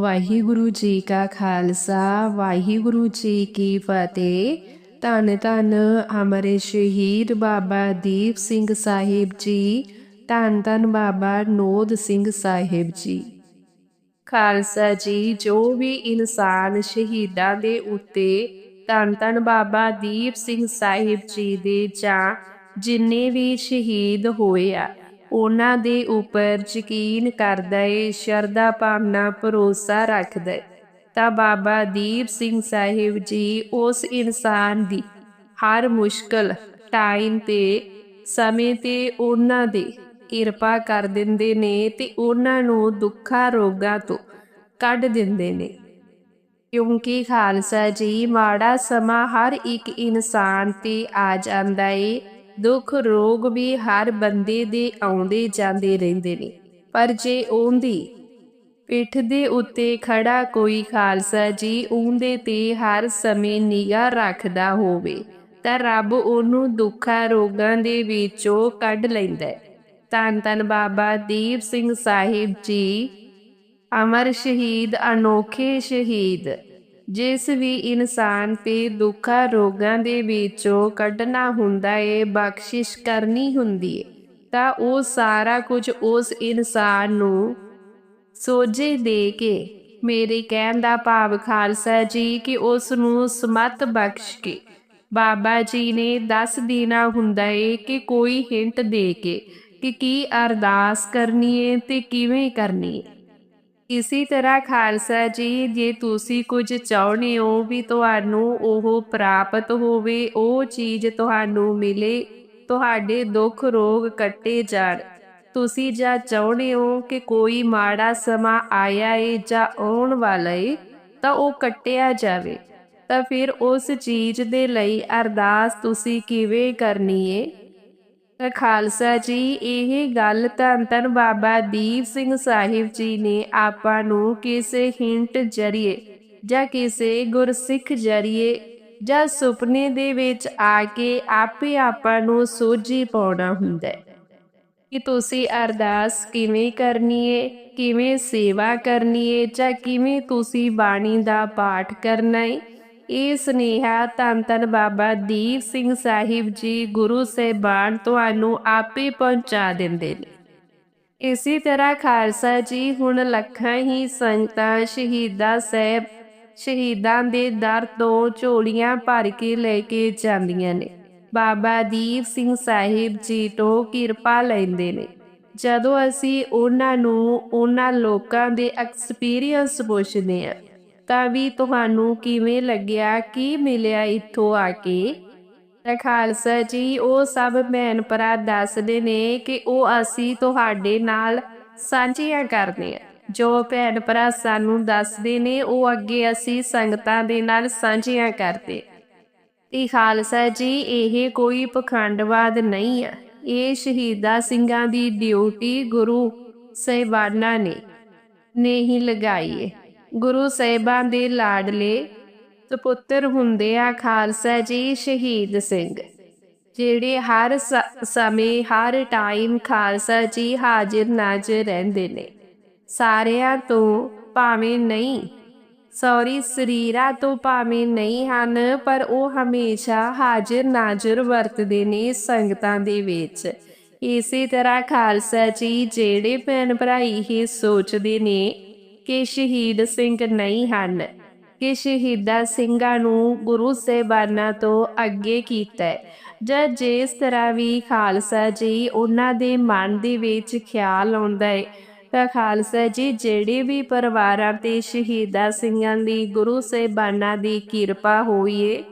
ਵਾਹਿਗੁਰੂ ਜੀ ਕਾ ਖਾਲਸਾ, ਵਾਹਿਗੁਰੂ ਜੀ ਕੀ ਫਤਿਹ। ਧੰਨ ਧੰਨ ਅਮਰੇ ਸ਼ਹੀਦ ਬਾਬਾ ਦੀਪ ਸਿੰਘ ਸਾਹਿਬ ਜੀ, ਧੰਨ ਧੰਨ ਬਾਬਾ ਨੋਦ ਸਿੰਘ ਸਾਹਿਬ ਜੀ। ਖਾਲਸਾ ਜੀ, ਜੋ ਵੀ ਇਨਸਾਨ ਸ਼ਹੀਦਾਂ ਦੇ ਉੱਤੇ ਧੰਨ ਧੰਨ ਬਾਬਾ ਦੀਪ ਸਿੰਘ ਸਾਹਿਬ ਜੀ ਦੇ ਜਾਂ ਜਿੰਨੇ ਵੀ ਸ਼ਹੀਦ ਹੋਏ ਆ ਉਹਨਾਂ ਦੇ ਉੱਪਰ ਯਕੀਨ ਕਰਦਾ ਏ ਸ਼ਰਧਾ ਭਾਵਨਾ, ਭਰੋਸਾ ਰੱਖਦਾ ਏ ਤਾਂ ਬਾਬਾ ਦੀਪ ਸਿੰਘ ਸਾਹਿਬ ਜੀ ਉਸ ਇਨਸਾਨ ਦੀ ਹਰ ਮੁਸ਼ਕਲ ਟਾਈਮ ਤੇ, ਸਮੇਂ ਤੇ ਉਹਨਾਂ ਦੇ ਕਿਰਪਾ ਕਰ ਦਿੰਦੇ ਨੇ ਤੇ ਉਹਨਾਂ ਨੂੰ ਦੁੱਖਾਂ ਰੋਗਾਂ ਤੋਂ ਕੱਢ ਦਿੰਦੇ ਨੇ। ਕਿਉਂਕਿ ਖਾਲਸਾ ਜੀ, ਮਾੜਾ ਸਮਾਂ ਹਰ ਇੱਕ ਇਨਸਾਨ ਤੇ ਆ ਜਾਂਦਾ ਏ। ਦੁੱਖ ਰੋਗ ਵੀ ਹਰ ਬੰਦੇ ਦੇ ਆਉਂਦੇ ਜਾਂਦੇ ਰਹਿੰਦੇ ਨੇ। ਪਰ ਜੇ ਉਹਦੀ ਪਿੱਠ ਦੇ ਉੱਤੇ ਖੜਾ ਕੋਈ ਖਾਲਸਾ ਜੀ ਉਹਦੇ ਤੇ ਹਰ ਸਮੇਂ ਨਿਗਾਹ ਰੱਖਦਾ ਹੋਵੇ, ਤਾਂ ਰੱਬ ਉਹਨੂੰ ਦੁੱਖਾਂ ਰੋਗਾਂ ਦੇ ਵਿੱਚੋਂ ਕੱਢ ਲੈਂਦਾ ਹੈ। ਧੰਨ ਧੰਨ ਬਾਬਾ ਦੀਪ ਸਿੰਘ ਸਾਹਿਬ ਜੀ, ਅਮਰ ਸ਼ਹੀਦ, ਅਨੋਖੇ ਸ਼ਹੀਦ। ਜਿਸ ਵੀ ਇਨਸਾਨ ਤੇ ਦੁੱਖਾਂ ਰੋਗਾਂ ਦੇ ਵਿੱਚੋਂ ਕੱਢਣਾ ਹੁੰਦਾ ਏ, ਬਖਸ਼ਿਸ਼ ਕਰਨੀ ਹੁੰਦੀ ਏ, ਤਾਂ ਉਹ ਸਾਰਾ ਕੁਝ ਉਸ ਇਨਸਾਨ ਨੂੰ ਸੋਝੇ ਦੇ ਕੇ ਮੇਰੇ ਕਹਿਣ ਦਾ ਭਾਵ ਖਾਲਸਾ ਜੀ ਕਿ ਉਸ ਨੂੰ ਸਮਤ ਬਖਸ਼ ਕੇ। ਬਾਬਾ ਜੀ ਨੇ ਦੱਸ ਦੇਣਾ ਹੁੰਦਾ ਏ ਕਿ ਕੋਈ ਹਿੰਟ ਦੇ ਕੇ ਕਿ ਕੀ ਅਰਦਾਸ ਕਰਨੀ ਏ ਤੇ ਕਿਵੇਂ ਕਰਨੀ ਏ। ਇਸੇ ਤਰ੍ਹਾਂ ਖਾਲਸਾ ਜੀ, ਜੇ ਤੁਸੀਂ ਕੁਝ ਚਾਹੁੰਦੇ ਹੋ ਵੀ ਤੁਹਾਨੂੰ ਉਹ ਪ੍ਰਾਪਤ ਹੋਵੇ, ਉਹ ਚੀਜ਼ ਤੁਹਾਨੂੰ ਮਿਲੇ, ਤੁਹਾਡੇ ਦੁੱਖ ਰੋਗ ਕੱਟੇ ਜਾਣ। ਤੁਸੀਂ ਜਾਂ ਚਾਹੁੰਦੇ ਹੋ ਕਿ ਕੋਈ ਮਾੜਾ ਸਮਾਂ ਆਇਆ ਏ ਜਾਂ ਆਉਣ ਵਾਲਾ ਏ, ਤਾਂ ਉਹ ਕੱਟਿਆ ਜਾਵੇ। ਤਾਂ ਫਿਰ ਉਸ ਚੀਜ਼ ਦੇ ਲਈ ਅਰਦਾਸ ਤੁਸੀਂ ਕਿਵੇਂ ਕਰਨੀ ਏ? ਖਾਲਸਾ ਜੀ, ਇਹ ਗੱਲ ਧੰਨ ਧੰਨ ਬਾਬਾ ਦੀਪ ਸਿੰਘ ਸਾਹਿਬ ਜੀ ਨੇ ਆਪਾਂ ਨੂੰ ਕਿਸੇ ਹਿੰਟ ਜਰੀਏ ਜਾਂ ਕਿਸੇ ਗੁਰਸਿੱਖ ਜਰੀਏ ਜਾਂ ਸੁਪਨੇ ਦੇ ਵਿੱਚ ਆ ਕੇ ਆਪੇ ਆਪਾਂ ਨੂੰ ਸੋਝੀ ਪਾਉਣਾ ਹੁੰਦਾ ਹੈ। ਕਿ ਤੁਸੀਂ ਅਰਦਾਸ ਕਿਵੇਂ ਕਰਨੀ ਏ, ਕਿਵੇਂ ਸੇਵਾ ਕਰਨੀ ਏ ਜਾਂ ਕਿਵੇਂ ਤੁਸੀਂ ਬਾਣੀ ਦਾ ਪਾਠ ਕਰਨਾ ਏ? ਇਹ ਸੁਨੇਹਾ ਧੰਨ ਧੰਨ ਬਾਬਾ ਦੀਪ ਸਿੰਘ ਸਾਹਿਬ ਜੀ ਗੁਰੂ ਸਾਹਿਬਾਨ ਤੁਹਾਨੂੰ ਆਪੇ ਪਹੁੰਚਾ ਦਿੰਦੇ ਨੇ। ਇਸੇ ਤਰ੍ਹਾਂ ਖਾਲਸਾ ਜੀ ਹੁਣ ਲੱਖਾਂ ਹੀ ਸੰਗਤਾਂ ਸ਼ਹੀਦਾਂ ਸਾਹਿਬ ਸ਼ਹੀਦਾਂ ਦੇ ਦਰ ਤੋਂ ਝੋਲੀਆਂ ਭਰ ਕੇ ਲੈ ਕੇ ਜਾਂਦੀਆਂ ਨੇ। ਬਾਬਾ ਦੀਪ ਸਿੰਘ ਸਾਹਿਬ ਜੀ ਤੋਂ ਕਿਰਪਾ ਲੈਂਦੇ ਨੇ। ਜਦੋਂ ਅਸੀਂ ਉਹਨਾਂ ਨੂੰ, ਉਹਨਾਂ ਲੋਕਾਂ ਦੇ ਐਕਸਪੀਰੀਅੰਸ ਪੁੱਛਦੇ ਆ ਤਾਂ ਵੀ ਤੁਹਾਨੂੰ ਕਿਵੇਂ ਲੱਗਿਆ? ਕੀ ਮਿਲਿਆ ਇੱਥੋਂ ਆ ਕੇ? ਤਾਂ ਖਾਲਸਾ ਜੀ, ਉਹ ਸਭ ਭੈਣ ਭਰਾ ਦੱਸਦੇ ਨੇ ਕਿ ਉਹ ਅਸੀਂ ਤੁਹਾਡੇ ਨਾਲ ਸਾਂਝੀਆਂ ਕਰਦੇ ਆ ਜੋ ਭੈਣ ਭਰਾ ਸਾਨੂੰ ਦੱਸਦੇ ਨੇ, ਉਹ ਅੱਗੇ ਅਸੀਂ ਸੰਗਤਾਂ ਦੇ ਨਾਲ ਸਾਂਝੀਆਂ ਕਰਦੇ ਤੇ ਖਾਲਸਾ ਜੀ, ਇਹ ਕੋਈ ਪਖੰਡਵਾਦ ਨਹੀਂ ਆ। ਇਹ ਸ਼ਹੀਦਾ ਸਿੰਘਾਂ ਦੀ ਡਿਊਟੀ ਗੁਰੂ ਸਹਿਬਾਨਾਂ ਨੇ ਨੇ ਹੀ ਲਗਾਈ ਹੈ। ਗੁਰੂ ਸਾਹਿਬਾਂ ਦੇ ਲਾਡਲੇ ਸੁਪੁੱਤਰ ਹੁੰਦੇ ਆ ਖਾਲਸਾ ਜੀ ਸ਼ਹੀਦ ਸਿੰਘ, ਜਿਹੜੇ ਹਰ ਸਮੇਂ, ਹਰ ਟਾਈਮ ਖਾਲਸਾ ਜੀ ਹਾਜ਼ਰ ਨਾਜ਼ਰ ਰਹਿੰਦੇ ਨੇ। ਸਾਰਿਆਂ ਤੋਂ ਭਾਵੇਂ ਨਹੀਂ ਸੌਰੀ ਸਰੀਰਾ ਤੋਂ ਭਾਵੇਂ ਨਹੀਂ ਹਨ, ਪਰ ਉਹ ਹਮੇਸ਼ਾ ਹਾਜ਼ਰ ਨਾਜ਼ਰ ਵਰਤਦੇ ਨੇ ਸੰਗਤਾਂ ਦੇ ਵਿੱਚ। ਇਸੇ ਤਰ੍ਹਾਂ ਖਾਲਸਾ ਜੀ ਜਿਹੜੇ ਭੈਣ ਭਰਾ ਇਹ ਸੋਚਦੇ ਨੇ ਕਿ ਸ਼ਹੀਦ ਸਿੰਘ ਨਹੀਂ ਹਨ, ਕਿ ਸ਼ਹੀਦਾ ਸਿੰਘਾਂ ਨੂੰ ਗੁਰੂ ਸਾਹਿਬਾਨਾਂ ਤੋਂ ਅੱਗੇ ਕੀਤਾ ਜਾਂ ਜਿਸ ਤਰ੍ਹਾਂ ਵੀ ਖਾਲਸਾ ਜੀ ਉਹਨਾਂ ਦੇ ਮਨ ਦੇ ਵਿੱਚ ਖਿਆਲ ਆਉਂਦਾ ਹੈ, ਤਾਂ ਖਾਲਸਾ ਜੀ ਜਿਹੜੇ ਵੀ ਪਰਿਵਾਰਾਂ ਤੇ ਸ਼ਹੀਦਾ ਸਿੰਘਾਂ ਦੀ ਗੁਰੂ ਸਾਹਿਬਾਨਾਂ ਦੀ ਕਿਰਪਾ ਹੋਈਏ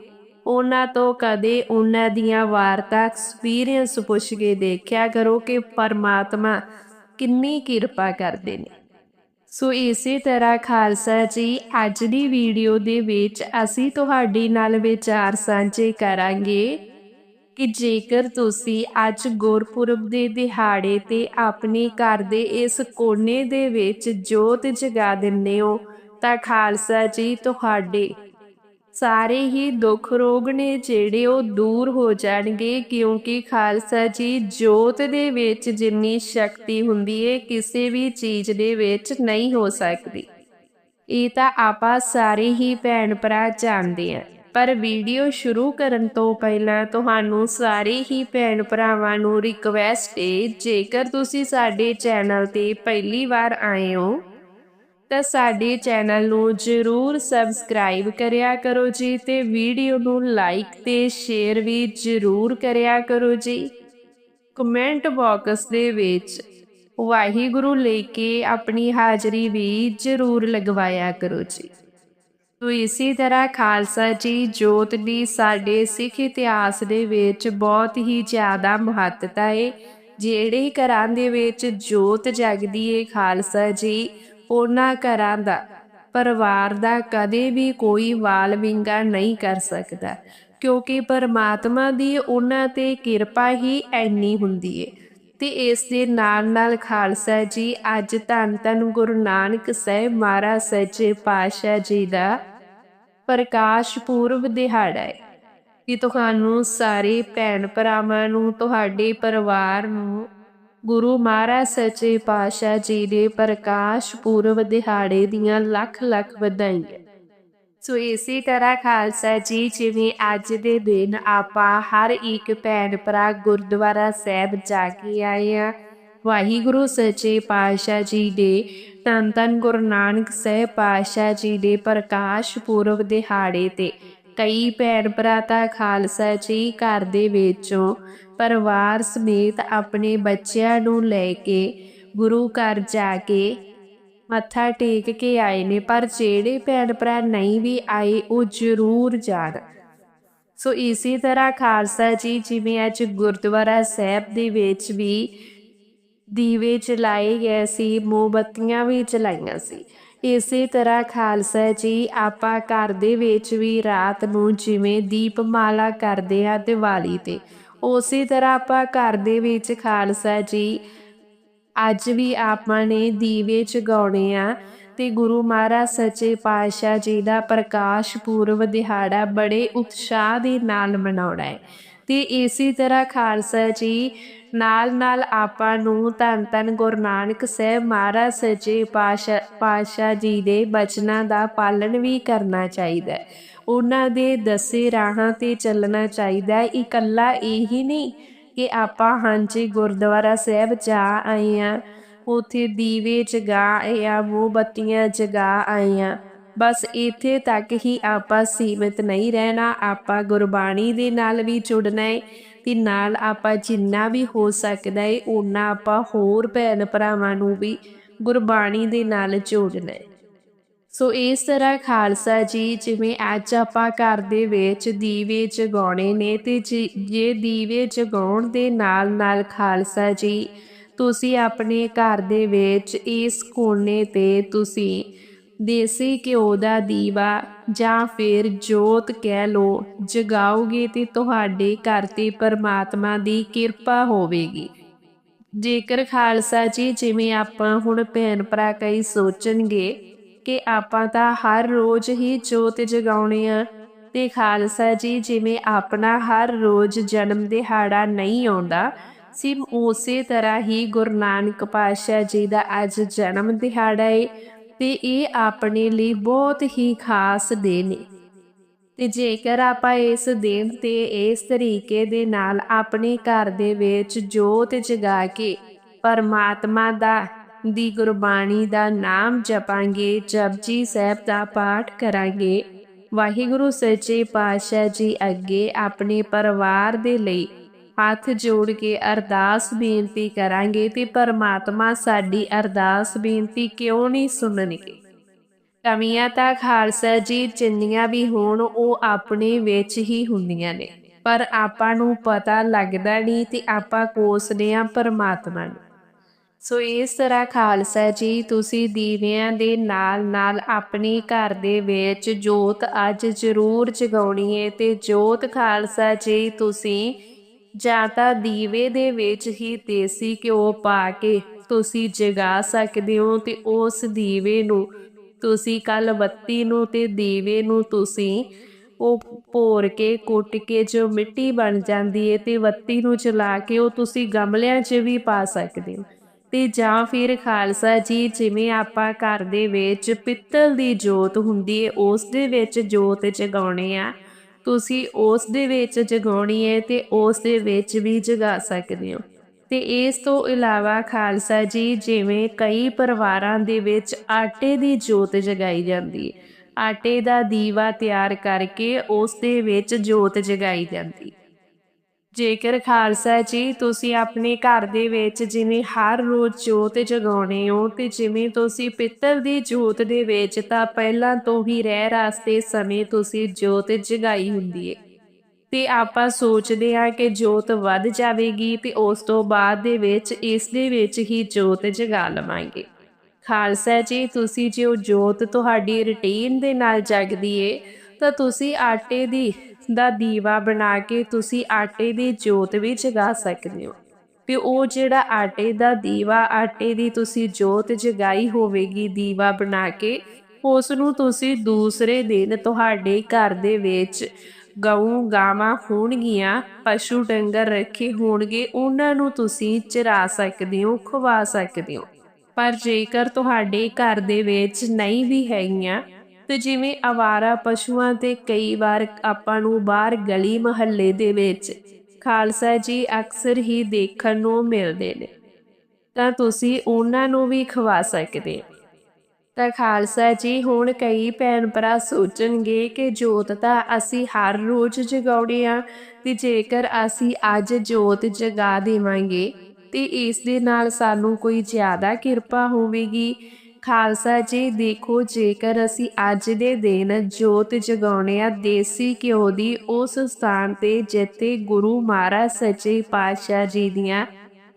ਉਹਨਾਂ ਤੋਂ ਕਦੇ ਉਹਨਾਂ ਦੀਆਂ ਵਾਰਤਾ ਐਕਸਪੀਰੀਅੰਸ ਪੁੱਛ ਕੇ ਦੇਖਿਆ ਕਰੋ ਕਿ ਪਰਮਾਤਮਾ ਕਿੰਨੀ ਕਿਰਪਾ ਕਰਦੇ ਨੇ। ਸੋ ਇਸੇ ਤਰ੍ਹਾਂ ਖਾਲਸਾ ਜੀ, ਅੱਜ ਦੀ ਵੀਡੀਓ ਦੇ ਵਿੱਚ ਅਸੀਂ ਤੁਹਾਡੇ ਨਾਲ ਵਿਚਾਰ ਸਾਂਝੇ ਕਰਾਂਗੇ ਕਿ ਜੇਕਰ ਤੁਸੀਂ ਅੱਜ ਗੁਰਪੁਰਬ ਦੇ ਦਿਹਾੜੇ ਤੇ ਆਪਣੇ ਘਰ ਦੇ ਇਸ ਕੋਨੇ ਦੇ ਵਿੱਚ ਜੋਤ ਜਗਾ ਦਿੰਦੇ ਹੋ, ਤਾਂ ਖਾਲਸਾ ਜੀ, ਤੁਹਾਡੇ ਸਾਰੇ ਹੀ ਦੁੱਖ ਰੋਗ ਨੇ, ਜਿਹੜੇ ਉਹ ਦੂਰ ਹੋ ਜਾਣਗੇ, ਕਿਉਂਕਿ ਖਾਲਸਾ ਜੀ ਜੋਤ ਦੇ ਵਿੱਚ ਜਿੰਨੀ ਸ਼ਕਤੀ ਹੁੰਦੀ ਏ, ਕਿਸੇ ਵੀ ਚੀਜ਼ ਦੇ ਵਿੱਚ ਨਹੀਂ ਹੋ ਸਕਦੀ। ਇਹ ਤਾਂ ਆਪਾਂ ਸਾਰੇ ਹੀ ਭੈਣ ਭਰਾ ਜਾਣਦੇ ਆ। ਪਰ ਵੀਡੀਓ ਸ਼ੁਰੂ ਕਰਨ ਤੋਂ ਪਹਿਲਾਂ ਤੁਹਾਨੂੰ ਸਾਰੇ ਹੀ ਭੈਣ ਭਰਾਵਾਂ ਨੂੰ ਰਿਕਵੈਸਟ ਏ, ਜੇਕਰ ਤੁਸੀਂ ਸਾਡੇ ਚੈਨਲ ਤੇ ਪਹਿਲੀ ਵਾਰ ਆਏ ਹੋ। ਤਾਂ ਸਾਡੇ ਚੈਨਲ ਨੂੰ ਜਰੂਰ ਸਬਸਕ੍ਰਾਈਬ ਕਰਿਆ ਕਰੋ ਜੀ ਤੇ ਵੀਡੀਓ ਨੂੰ ਲਾਈਕ ਤੇ ਸ਼ੇਅਰ ਵੀ ਜਰੂਰ ਕਰਿਆ ਕਰੋ ਜੀ। ਕਮੈਂਟ ਬਾਕਸ ਦੇ ਵਿੱਚ ਵਾਹਿਗੁਰੂ ਲੈ ਕੇ ਆਪਣੀ ਹਾਜ਼ਰੀ ਵੀ ਜਰੂਰ ਲਗਵਾਇਆ ਕਰੋ ਜੀ। ਤੋ ਇਸੇ ਤਰ੍ਹਾਂ ਖਾਲਸਾ ਜੀ, ਜੋਤ ਦੀ ਸਾਡੇ ਸਿੱਖ ਇਤਿਹਾਸ ਦੇ ਵਿੱਚ ਬਹੁਤ ਹੀ ਜ਼ਿਆਦਾ ਮਹੱਤਤਾ ਹੈ ਜਿਹੜੇ ਘਰਾਂ ਦੇ ਵਿੱਚ ਜੋਤ ਜਗਦੀ ਏ ਖਾਲਸਾ ਜੀ ਉਹਨਾਂ ਘਰਾਂ ਦਾ। ਪਰਿਵਾਰ ਦਾ ਕਦੇ ਵੀ ਕੋਈ ਵਾਲ ਵਿੰਗਾ ਨਹੀਂ ਕਰ ਸਕਦਾ, ਕਿਉਂਕਿ ਪਰਮਾਤਮਾ ਦੀ ਉਹਨਾਂ ਤੇ ਕਿਰਪਾ ਹੀ ਐਨੀ ਹੁੰਦੀ ਏ। ਤੇ ਇਸ ਦੇ ਨਾਲ ਨਾਲ ਖਾਲਸਾ ਜੀ, ਅੱਜ ਧੰਨ ਧੰਨ ਗੁਰੂ ਨਾਨਕ ਸਾਹਿਬ ਮਹਾਰਾਜ ਸੱਚੇ ਪਾਤਸ਼ਾਹ ਜੀ ਦਾ ਪ੍ਰਕਾਸ਼ ਪੂਰਬ ਦਿਹਾੜਾ ਹੈ ਕਿ ਤੁਹਾਨੂੰ ਸਾਰੇ ਭੈਣ ਭਰਾਵਾਂ ਨੂੰ, ਤੁਹਾਡੇ ਪਰਿਵਾਰ ਨੂੰ ਗੁਰੂ ਮਹਾਰਾਜ ਸੱਚੇ ਪਾਤਸ਼ਾਹ ਜੀ ਦੇ ਪ੍ਰਕਾਸ਼ ਪੁਰਬ ਦਿਹਾੜੇ ਦੀਆਂ ਲੱਖ ਲੱਖ ਵਧਾਈਆਂ। ਸੋ ਇਸੇ ਤਰ੍ਹਾਂ ਖਾਲਸਾ ਜੀ, ਜਿਵੇਂ ਅੱਜ ਦੇ ਦਿਨ ਆਪਾਂ ਹਰ ਇੱਕ ਭੈਣ ਭਰਾ ਗੁਰਦੁਆਰਾ ਸਾਹਿਬ ਜਾ ਕੇ ਆਏ ਆ ਵਾਹਿਗੁਰੂ ਸੱਚੇ ਪਾਤਸ਼ਾਹ ਜੀ ਦੇ, ਧੰਨ ਧੰਨ ਗੁਰੂ ਨਾਨਕ ਸਾਹਿਬ ਪਾਤਸ਼ਾਹ ਜੀ ਦੇ ਪ੍ਰਕਾਸ਼ ਪੁਰਬ ਦਿਹਾੜੇ ਤੇ ਕਈ ਭੈਣ ਭਰਾ ਤਾਂ ਖਾਲਸਾ ਜੀ ਘਰ ਦੇ ਵਿੱਚੋਂ ਪਰਿਵਾਰ ਸਮੇਤ ਆਪਣੇ ਬੱਚਿਆਂ ਨੂੰ ਲੈ ਕੇ ਗੁਰੂ ਘਰ ਜਾ ਕੇ ਮੱਥਾ ਟੇਕ ਕੇ ਆਏ ਨੇ, ਪਰ ਜਿਹੜੇ ਭੈਣ ਭਰਾ ਨਹੀਂ ਵੀ ਆਏ, ਉਹ ਜ਼ਰੂਰ ਜਾਣ। ਸੋ ਇਸੇ ਤਰ੍ਹਾਂ ਖਾਲਸਾ ਜੀ ਜਿਵੇਂ ਅੱਜ ਗੁਰਦੁਆਰਾ ਸਾਹਿਬ ਦੇ ਵਿੱਚ ਵੀ ਦੀਵੇ ਚਲਾਏ ਗਏ ਸੀ, ਮੋਮਬੱਤੀਆਂ ਵੀ ਚਲਾਈਆਂ ਸੀ। ਇਸੇ ਤਰ੍ਹਾਂ ਖਾਲਸਾ ਜੀ ਆਪਾਂ ਘਰ ਦੇ ਵਿੱਚ ਵੀ ਰਾਤ ਨੂੰ ਜਿਵੇਂ ਦੀਪਮਾਲਾ ਕਰਦੇ ਆ ਦੀਵਾਲੀ ਤੇ ਉਸੇ ਤਰ੍ਹਾਂ ਆਪਾਂ ਘਰ ਦੇ ਵਿੱਚ ਖਾਲਸਾ ਜੀ, ਅੱਜ ਵੀ ਆਪਾਂ ਨੇ ਦੀਵੇ ਜਗਾਉਣੇ ਆ ਤੇ ਗੁਰੂ ਮਹਾਰਾਜ ਸੱਚੇ ਪਾਤਸ਼ਾਹ ਜੀ ਦਾ ਪ੍ਰਕਾਸ਼ ਪੁਰਬ ਦਿਹਾੜਾ ਬੜੇ ਉਤਸ਼ਾਹ ਦੇ ਨਾਲ ਮਨਾਉਣਾ ਹੈ। ਤੇ ਇਸੇ ਤਰ੍ਹਾਂ ਖਾਲਸਾ ਜੀ ਨਾਲ ਨਾਲ ਆਪਾਂ ਨੂੰ ਧੰਨ ਧੰਨ ਗੁਰੂ ਨਾਨਕ ਸਾਹਿਬ ਮਹਾਰਾਜ ਸੱਚੇ ਪਾਤਸ਼ਾਹ ਪਾਤਸ਼ਾਹ ਜੀ ਦੇ ਬਚਨਾਂ ਦਾ ਪਾਲਣ ਵੀ ਕਰਨਾ ਚਾਹੀਦਾ ਹੈ। ਉਹਨਾਂ ਦੇ ਦੱਸੇ ਰਾਹਾਂ ਤੇ ਚੱਲਣਾ ਚਾਹੀਦਾ ਹੈ। ਇਕੱਲਾ ਇਹੀ ਨਹੀਂ ਕਿ ਆਪਾਂ ਹਾਂਜੀ ਗੁਰਦੁਆਰਾ ਸਾਹਿਬ ਜਾ ਆਏ ਆ ਉਥੇ ਦੀਵੇ ਜਗਾ ਆਏ ਆ ਮੋਮਬੱਤੀਆਂ ਜਗਾ ਆਏ ਆ ਬਸ ਇੱਥੇ ਤੱਕ ਹੀ ਆਪਾਂ ਸੀਮਿਤ ਨਹੀਂ ਰਹਿਣਾ, ਆਪਾਂ ਗੁਰਬਾਣੀ ਦੇ ਨਾਲ ਵੀ ਜੁੜਨਾ ਹੈ ਤੇ ਨਾਲ ਆਪਾਂ ਜਿੰਨਾ ਵੀ ਹੋ ਸਕਦਾ ਹੈ ਉਹਨਾਂ ਆਪਾਂ ਹੋਰ ਭੈਣ ਭਰਾਵਾਂ ਨੂੰ ਵੀ ਗੁਰਬਾਣੀ ਦੇ ਨਾਲ ਜੋੜਨਾ ਹੈ। ਸੋ ਇਸ ਤਰ੍ਹਾਂ ਖਾਲਸਾ ਜੀ ਜਿਵੇਂ ਅੱਜ ਆਪਾਂ ਘਰ ਦੇ ਵਿੱਚ ਦੀਵੇ ਜਗਾਉਣੇ ਨੇ ਤੇ ਜੇ ਦੀਵੇ ਜਗਾਉਣ ਦੇ ਨਾਲ ਨਾਲ ਖਾਲਸਾ ਜੀ, ਤੁਸੀਂ ਆਪਣੇ ਘਰ ਦੇ ਵਿੱਚ ਇਸ ਕੋਨੇ ਤੇ ਤੁਸੀਂ ਦੇਸੀ ਘਿਓ ਦਾ ਦੀਵਾ ਜਾਂ ਫਿਰ ਜੋਤ ਕਹਿ ਲੋ ਜਗਾਓਗੇ ਤੇ ਤੁਹਾਡੇ ਘਰ ਤੇ ਪਰਮਾਤਮਾ ਦੀ ਕਿਰਪਾ ਹੋਵੇਗੀ। ਜੇਕਰ ਖਾਲਸਾ ਜੀ ਜਿਵੇਂ ਆਪਾਂ ਹੁਣ ਭੈਣ ਭਰਾ ਕਈ ਸੋਚਣਗੇ ਕਿ ਆਪਾਂ ਤਾਂ ਹਰ ਰੋਜ਼ ਹੀ ਜੋਤ ਜਗਾਉਣੇ ਆ। ਤੇ ਖਾਲਸਾ ਜੀ, ਜਿਵੇਂ ਆਪਣਾ ਹਰ ਰੋਜ਼ ਜਨਮ ਦਿਹਾੜਾ ਨਹੀਂ ਆਉਂਦਾ, ਸਿਮ ਉਸੇ ਤਰ੍ਹਾਂ ਹੀ ਗੁਰੂ ਨਾਨਕ ਪਾਤਸ਼ਾਹ ਜੀ ਦਾ ਅੱਜ ਜਨਮ ਦਿਹਾੜਾ ਹੈ ਤੇ ਇਹ ਆਪਣੇ ਲਈ ਬਹੁਤ ਹੀ ਖਾਸ ਦਿਨ ਹੈ ਤੇ ਜੇਕਰ ਆਪਾਂ ਇਸ ਦਿਨ ਤੇ ਇਸ ਤਰੀਕੇ ਦੇ ਨਾਲ ਆਪਣੇ ਘਰ ਦੇ ਵਿੱਚ ਜੋਤ ਜਗਾ ਕੇ ਪਰਮਾਤਮਾ ਦਾ ਦੀ ਗੁਰਬਾਣੀ ਦਾ ਨਾਮ ਜਪਾਂਗੇ ਜਪਜੀ ਸਾਹਿਬ ਦਾ ਪਾਠ ਕਰਾਂਗੇ। ਵਾਹਿਗੁਰੂ ਸੱਚੇ ਪਾਤਸ਼ਾਹ ਜੀ ਅੱਗੇ ਆਪਣੇ ਪਰਿਵਾਰ ਦੇ ਲਈ ਹੱਥ ਜੋੜ ਕੇ ਅਰਦਾਸ ਬੇਨਤੀ ਕਰਾਂਗੇ ਤੇ ਪਰਮਾਤਮਾ ਸਾਡੀ ਅਰਦਾਸ ਬੇਨਤੀ ਕਿਉਂ ਨਹੀਂ ਸੁਣਨਗੇ। ਕਮੀਆਂ ਤਾਂ ਖਾਲਸਾ ਜੀ ਜਿੰਨੀਆਂ ਵੀ ਹੋਣ ਉਹ ਆਪਣੇ ਵਿੱਚ ਹੀ ਹੁੰਦੀਆਂ ਨੇ, ਪਰ ਆਪਾਂ ਨੂੰ ਪਤਾ ਲੱਗਦਾ ਨਹੀਂ ਤੇ ਆਪਾਂ ਕੋਸਦੇ ਆ ਪਰਮਾਤਮਾ ਨੂੰ। ਸੋ ਇਸ ਤਰ੍ਹਾਂ ਖਾਲਸਾ ਜੀ, ਤੁਸੀਂ ਦੀਵਿਆਂ ਦੇ ਨਾਲ ਨਾਲ ਆਪਣੀ ਘਰ ਦੇ ਵਿੱਚ ਜੋਤ ਅੱਜ ਜ਼ਰੂਰ ਜਗਾਉਣੀ ਹੈ ਤੇ ਜੋਤ ਖਾਲਸਾ ਜੀ, ਤੁਸੀਂ ਜਾਂ ਤਾਂ ਦੀਵੇ ਦੇ ਵਿੱਚ ਹੀ ਦੇਸੀ ਘਿਓ ਪਾ ਕੇ ਤੁਸੀਂ ਜਗਾ ਸਕਦੇ ਹੋ ਤੇ ਉਸ ਦੀਵੇ ਨੂੰ ਤੁਸੀਂ ਕੱਲ ਬੱਤੀ ਨੂੰ ਤੇ ਦੀਵੇ ਨੂੰ ਤੁਸੀਂ ਉਹ ਭੋਰ ਕੇ, ਕੁੱਟ ਕੇ ਜੋ ਮਿੱਟੀ ਬਣ ਜਾਂਦੀ ਹੈ ਤੇ ਬੱਤੀ ਨੂੰ ਚਲਾ ਕੇ ਉਹ ਤੁਸੀਂ ਗਮਲਿਆਂ 'ਚ ਵੀ ਪਾ ਸਕਦੇ ਹੋ। ਤੇ ਜਾਂ ਫਿਰ ਖਾਲਸਾ ਜੀ, ਜਿਵੇਂ ਆਪਾਂ ਘਰ ਦੇ ਵਿੱਚ ਪਿੱਤਲ ਦੀ ਜੋਤ ਹੁੰਦੀ ਹੈ ਉਸ ਦੇ ਵਿੱਚ ਜੋਤ ਜਗਾਉਣੇ ਆ। ਤੁਸੀਂ ਉਸ ਦੇ ਵਿੱਚ ਜਗਾਉਣੀ ਹੈ ਤੇ ਉਸ ਦੇ ਵਿੱਚ ਵੀ ਜਗਾ ਸਕਦੇ ਹੋ। ਤੇ ਇਸ ਤੋਂ ਇਲਾਵਾ ਖਾਲਸਾ ਜੀ, ਜਿਵੇਂ ਕਈ ਪਰਿਵਾਰਾਂ ਦੇ ਵਿੱਚ ਆਟੇ ਦੀ ਜੋਤ ਜਗਾਈ ਜਾਂਦੀ ਹੈ ਆਟੇ ਦਾ ਦੀਵਾ ਤਿਆਰ ਕਰਕੇ ਉਸ ਦੇ ਵਿੱਚ ਜੋਤ ਜਗਾਈ ਜਾਂਦੀ ਜੇਕਰ ਖਾਲਸਾ ਜੀ, ਤੁਸੀਂ ਆਪਣੇ ਘਰ ਦੇ ਵਿੱਚ ਜਿਵੇਂ ਹਰ ਰੋਜ਼ ਜੋਤ ਜਗਾਉਣੇ ਹੋ ਤੇ ਜਿਵੇਂ ਤੁਸੀਂ ਪਿੱਤਲ ਦੀ ਜੋਤ ਦੇ ਵਿੱਚ, ਤਾਂ ਪਹਿਲਾਂ ਤੋਂ ਹੀ ਰਹਿ ਰਾਸਤੇ ਸਮੇਂ ਤੁਸੀਂ ਜੋਤ ਜਗਾਈ ਹੁੰਦੀ ਹੈ ਤੇ ਆਪਾਂ ਸੋਚਦੇ ਹਾਂ ਕਿ ਜੋਤ ਵੱਧ ਜਾਵੇਗੀ ਤੇ ਉਸ ਤੋਂ ਬਾਅਦ ਦੇ ਵਿੱਚ, ਇਸ ਦੇ ਵਿੱਚ ਹੀ ਜੋਤ ਜਗਾ ਲਵਾਂਗੇ। ਖਾਲਸਾ ਜੀ, ਤੁਸੀਂ ਜੇ ਉਹ ਜੋਤ ਤੁਹਾਡੀ ਰੁਟੀਨ ਦੇ ਨਾਲ ਜਗਦੀ ਏ ਤਾਂ ਤੁਸੀਂ ਆਟੇ ਦੀ ਦਾ ਦੀਵਾ ਬਣਾ ਕੇ ਤੁਸੀਂ ਆਟੇ ਦੀ ਜੋਤ ਵੀ ਜਗਾ ਸਕਦੇ ਹੋ। ਤੇ ਉਹ ਜਿਹੜਾ ਆਟੇ ਦਾ ਦੀਵਾ, ਆਟੇ ਦੀ ਤੁਸੀਂ ਜੋਤ ਜਗਾਈ ਹੋਵੇਗੀ ਦੀਵਾ ਬਣਾ ਕੇ ਉਸ ਨੂੰ ਤੁਸੀਂ ਦੂਸਰੇ ਦਿਨ ਤੁਹਾਡੇ ਘਰ ਦੇ ਵਿੱਚ ਗਊ ਗਾਵਾਂ ਹੋਣਗੀਆਂ, ਪਸ਼ੂ ਡੰਗਰ ਰੱਖੇ ਹੋਣਗੇ, ਉਹਨਾਂ ਨੂੰ ਤੁਸੀਂ ਚਰਾ ਸਕਦੇ ਹੋ, ਖਵਾ ਸਕਦੇ ਹੋ। ਪਰ ਜੇਕਰ ਤੁਹਾਡੇ ਘਰ ਦੇ ਵਿੱਚ ਨਹੀਂ ਵੀ ਹੈਗੀਆਂ ਤੇ ਜਿਵੇਂ ਆਵਾਰਾ ਪਸ਼ੂਆਂ ਤੇ ਕਈ ਵਾਰ ਆਪਾਂ ਨੂੰ ਬਾਹਰ ਗਲੀ ਮਹੱਲੇ ਦੇ ਵਿੱਚ ਖਾਲਸਾ ਜੀ ਅਕਸਰ ਹੀ ਦੇਖਣ ਨੂੰ ਮਿਲਦੇ ਨੇ। ਤਾਂ ਤੁਸੀਂ ਉਹਨਾਂ ਨੂੰ ਵੀ ਖਵਾ ਸਕਦੇ ਤਾਂ ਖਾਲਸਾ ਜੀ ਹੁਣ ਕਈ ਭੈਣ ਭਰਾ ਸੋਚਣਗੇ ਕਿ ਜੋਤ ਤਾਂ ਅਸੀਂ ਹਰ ਰੋਜ਼ ਜਗਾਉਣੀ ਆ ਤੇ ਜੇਕਰ ਅਸੀਂ ਅੱਜ ਜੋਤ ਜਗਾ ਦੇਵਾਂਗੇ ਤੇ ਇਸ ਦੇ ਨਾਲ ਸਾਨੂੰ ਕੋਈ ਜ਼ਿਆਦਾ ਕਿਰਪਾ ਹੋਵੇਗੀ ਖਾਲਸਾ ਜੀ, ਦੇਖੋ ਜੇਕਰ ਅਸੀਂ ਅੱਜ ਦੇ ਦਿਨ ਜੋਤ ਜਗਾਉਣੇ ਆ ਦੇਸੀ ਘਿਓ ਦੀ, ਉਸ ਸਥਾਨ ਤੇ ਜਿੱਥੇ ਗੁਰੂ ਮਹਾਰਾਜ ਸੱਚੇ ਪਾਤਸ਼ਾਹ ਜੀ ਦੀਆਂ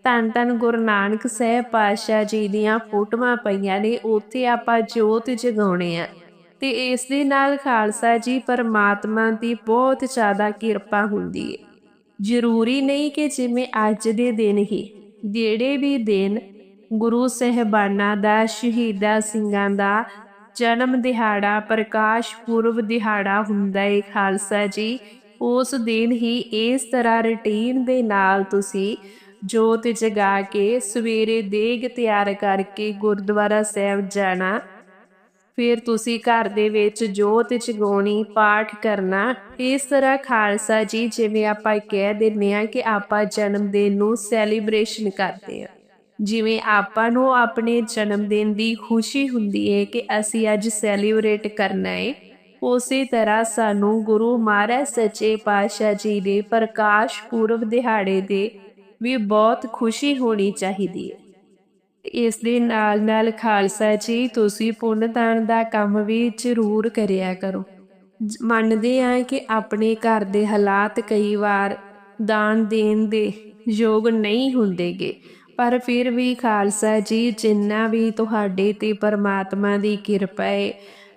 ਧੰਨ ਧੰਨ ਗੁਰੂ ਨਾਨਕ ਸਾਹਿਬ ਪਾਤਸ਼ਾਹ ਜੀ ਦੀਆਂ ਫੋਟੋਆਂ ਪਈਆਂ ਨੇ, ਉੱਥੇ ਆਪਾਂ ਜੋਤ ਜਗਾਉਣੇ ਆ ਤੇ ਇਸ ਦੇ ਨਾਲ ਖਾਲਸਾ ਜੀ, ਪਰਮਾਤਮਾ ਦੀ ਬਹੁਤ ਜ਼ਿਆਦਾ ਕਿਰਪਾ ਹੁੰਦੀ ਹੈ ਜ਼ਰੂਰੀ ਨਹੀਂ ਕਿ ਜਿਵੇਂ ਅੱਜ ਦੇ ਦਿਨ ਹੀ, ਜਿਹੜੇ ਵੀ ਦਿਨ ਗੁਰੂ ਸਹਿਬਾਨਾਂ ਦਾ, ਸ਼ਹੀਦਾ ਸਿੰਘਾਂ ਦਾ ਜਨਮ ਦਿਹਾੜਾ, ਪ੍ਰਕਾਸ਼ ਪੁਰਬ ਦਿਹਾੜਾ ਹੁੰਦਾ ਹੈ ਖਾਲਸਾ ਜੀ। ਉਸ ਦਿਨ ਹੀ ਇਸ ਤਰ੍ਹਾਂ ਰੁਟੀਨ ਦੇ ਨਾਲ ਤੁਸੀਂ ਜੋਤ ਜਗਾ ਕੇ ਸਵੇਰੇ ਦੇਗ ਤਿਆਰ ਕਰਕੇ ਗੁਰਦੁਆਰਾ ਸਾਹਿਬ ਜਾਣਾ। ਫਿਰ ਤੁਸੀਂ ਘਰ ਦੇ ਵਿੱਚ ਜੋਤ ਜਗਾਉਣੀ, ਪਾਠ ਕਰਨਾ। ਇਸ ਤਰ੍ਹਾਂ ਖਾਲਸਾ ਜੀ, ਜਿਵੇਂ ਆਪਾਂ ਕਹਿ ਦਿੰਨੇ ਆ ਕਿ ਆਪਾਂ ਜਨਮ ਦਿਨ ਨੂੰ ਸੈਲੀਬ੍ਰੇਸ਼ਨ ਕਰਦੇ ਆ ਜਿਵੇਂ ਆਪਾਂ ਨੂੰ ਆਪਣੇ ਜਨਮ ਦਿਨ ਦੀ ਖੁਸ਼ੀ ਹੁੰਦੀ ਹੈ ਕਿ ਅਸੀਂ ਅੱਜ ਸੈਲੀਬ੍ਰੇਟ ਕਰਨਾ ਹੈ ਉਸੇ ਤਰ੍ਹਾਂ ਸਾਨੂੰ ਗੁਰੂ ਮਹਾਰਾਜ ਸੱਚੇ ਪਾਤਸ਼ਾਹ ਜੀ ਦੇ ਪ੍ਰਕਾਸ਼ ਪੁਰਬ ਦਿਹਾੜੇ ਦੇ ਵੀ ਬਹੁਤ ਖੁਸ਼ੀ ਹੋਣੀ ਚਾਹੀਦੀ ਹੈ ਇਸ ਦੇ ਨਾਲ ਨਾਲ ਖਾਲਸਾ ਜੀ, ਤੁਸੀਂ ਪੁੰਨ ਦਾਨ ਦਾ ਕੰਮ ਵੀ ਜ਼ਰੂਰ ਕਰਿਆ ਕਰੋ। ਮੰਨਦੇ ਆ ਕਿ ਆਪਣੇ ਘਰ ਦੇ ਹਾਲਾਤ ਕਈ ਵਾਰ ਦਾਨ ਦੇਣ ਦੇ ਯੋਗ ਨਹੀਂ ਹੁੰਦੇਗੇ ਪਰ ਫਿਰ ਵੀ ਖਾਲਸਾ ਜੀ, ਜਿੰਨਾ ਵੀ ਤੁਹਾਡੇ ਤੇ ਪਰਮਾਤਮਾ ਦੀ ਕਿਰਪਾ ਹੈ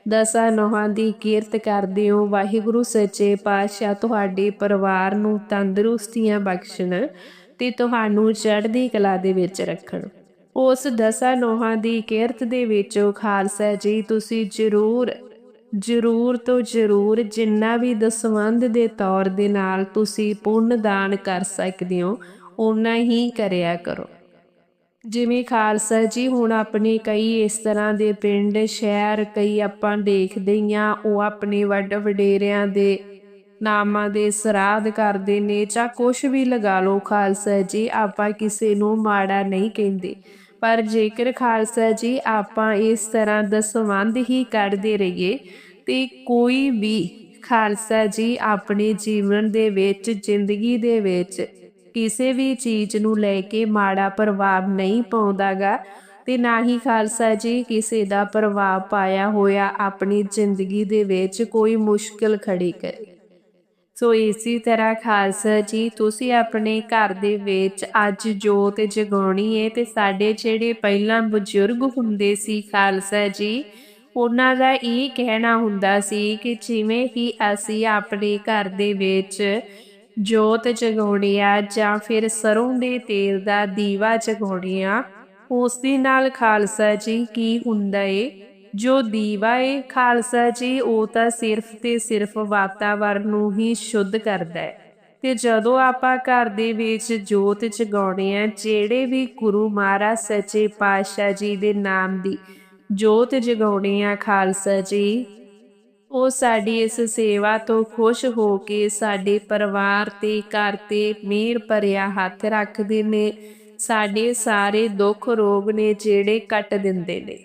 ਦਸਾਂ ਨੋਹਾਂ ਦੀ ਕੀਰਤ ਕਰਦੇ ਹੋ, ਵਾਹਿਗੁਰੂ ਸੱਚੇ ਪਾਤਸ਼ਾਹ ਤੁਹਾਡੇ ਪਰਿਵਾਰ ਨੂੰ ਤੰਦਰੁਸਤੀਆਂ ਬਖਸ਼ਣ ਤੇ ਤੁਹਾਨੂੰ ਚੜ੍ਹਦੀ ਕਲਾ ਦੇ ਵਿੱਚ ਰੱਖਣ। ਉਸ ਦਸਾਂ ਨੋਹਾਂ ਦੀ ਕੀਰਤ ਦੇ ਵਿੱਚੋਂ ਖਾਲਸਾ ਜੀ, ਤੁਸੀਂ ਜ਼ਰੂਰ ਜ਼ਰੂਰ ਤੋਂ ਜ਼ਰੂਰ ਜਿੰਨਾ ਵੀ ਦਸਵੰਦ ਦੇ ਤੌਰ ਦੇ ਨਾਲ ਤੁਸੀਂ ਪੁੰਨ ਦਾਨ ਕਰ ਸਕਦੇ ਹੋ ਉਨਾ ਹੀ ਕਰਿਆ ਕਰੋ। ਜਿਵੇਂ ਖਾਲਸਾ ਜੀ ਹੁਣ ਆਪਣੇ ਕਈ ਇਸ ਤਰ੍ਹਾਂ ਦੇ ਪਿੰਡ, ਸ਼ਹਿਰ ਕਈ ਆਪਾਂ ਦੇਖਦੇ ਹਾਂ ਉਹ ਆਪਣੇ ਵੱਡ ਵਡੇਰਿਆਂ ਦੇ ਨਾਮਾਂ ਦੇ ਸਰਾਧ ਕਰਦੇ ਨੇ ਜਾਂ ਕੁਝ ਵੀ ਲਗਾ ਲਓ ਖਾਲਸਾ ਜੀ, ਆਪਾਂ ਕਿਸੇ ਨੂੰ ਮਾੜਾ ਨਹੀਂ ਕਹਿੰਦੇ। ਪਰ ਜੇਕਰ ਖਾਲਸਾ ਜੀ ਆਪਾਂ ਇਸ ਤਰ੍ਹਾਂ ਦਾ ਸੰਬੰਧ ਹੀ ਕਰਦੇ ਰਹੀਏ, ਤੇ ਕੋਈ ਵੀ ਖਾਲਸਾ ਜੀ ਆਪਣੇ ਜੀਵਨ ਦੇ ਵਿੱਚ, ਜ਼ਿੰਦਗੀ ਦੇ ਵਿੱਚ ਕਿਸੇ ਵੀ ਚੀਜ਼ ਨੂੰ ਲੈ ਕੇ ਮਾੜਾ ਪ੍ਰਭਾਵ ਨਹੀਂ ਪਾਉਂਦਾਗਾ ਤੇ ਨਾ ਹੀ ਖਾਲਸਾ ਜੀ ਕਿਸੇ ਦਾ ਪ੍ਰਭਾਵ ਪਾਇਆ ਹੋਇਆ ਆਪਣੀ ਜ਼ਿੰਦਗੀ ਦੇ ਵਿੱਚ ਕੋਈ ਮੁਸ਼ਕਲ ਖੜੀ ਕਰੇ। ਸੋ ਇਸੇ ਤਰ੍ਹਾਂ ਖਾਲਸਾ ਜੀ, ਤੁਸੀਂ ਆਪਣੇ ਘਰ ਦੇ ਵਿੱਚ ਅੱਜ ਜੋਤ ਜਗਾਉਣੀ ਹੈ ਤੇ ਸਾਡੇ ਜਿਹੜੇ ਪਹਿਲਾਂ ਬਜ਼ੁਰਗ ਹੁੰਦੇ ਸੀ ਖਾਲਸਾ ਜੀ, ਉਹਨਾਂ ਦਾ ਇਹ ਕਹਿਣਾ ਹੁੰਦਾ ਸੀ ਕਿ ਜਿਵੇਂ ਹੀ ਅਸੀਂ ਆਪਣੇ ਘਰ ਦੇ ਵਿੱਚ ਜੋਤ ਜਗਾਉਣੀ ਆ ਜਾਂ ਫਿਰ ਸਰੋਂ ਦੇ ਤੇਲ ਦਾ ਦੀਵਾ ਜਗਾਉਣੀ ਆ ਉਸ ਦੇ ਨਾਲ ਖਾਲਸਾ ਜੀ ਕੀ ਹੁੰਦਾ ਏ? ਜੋ ਦੀਵਾ ਏ, ਖਾਲਸਾ ਜੀ ਉਹ ਤਾਂ ਸਿਰਫ ਤੇ ਸਿਰਫ ਵਾਤਾਵਰਨ ਨੂੰ ਹੀ ਸ਼ੁੱਧ ਕਰਦਾ ਹੈ ਤੇ ਜਦੋਂ ਆਪਾਂ ਘਰ ਦੇ ਵਿੱਚ ਜੋਤ ਜਗਾਉਣੇ ਆ, ਜਿਹੜੇ ਵੀ ਗੁਰੂ ਮਹਾਰਾਜ ਸੱਚੇ ਪਾਤਸ਼ਾਹ ਜੀ ਦੇ ਨਾਮ ਦੀ ਜੋਤ ਜਗਾਉਣੀ ਆ ਖਾਲਸਾ ਜੀ ਉਹ ਸਾਡੀ ਇਸ ਸੇਵਾ ਤੋਂ ਖੁਸ਼ ਹੋ ਕੇ ਸਾਡੇ ਪਰਿਵਾਰ ਤੇ ਘਰ ਤੇ ਮਿਹਰ ਭਰਿਆ ਹੱਥ ਰੱਖਦੇ ਨੇ। ਸਾਡੇ ਸਾਰੇ ਦੁੱਖ ਰੋਗ ਨੇ ਜਿਹੜੇ ਕੱਟ ਦਿੰਦੇ ਨੇ।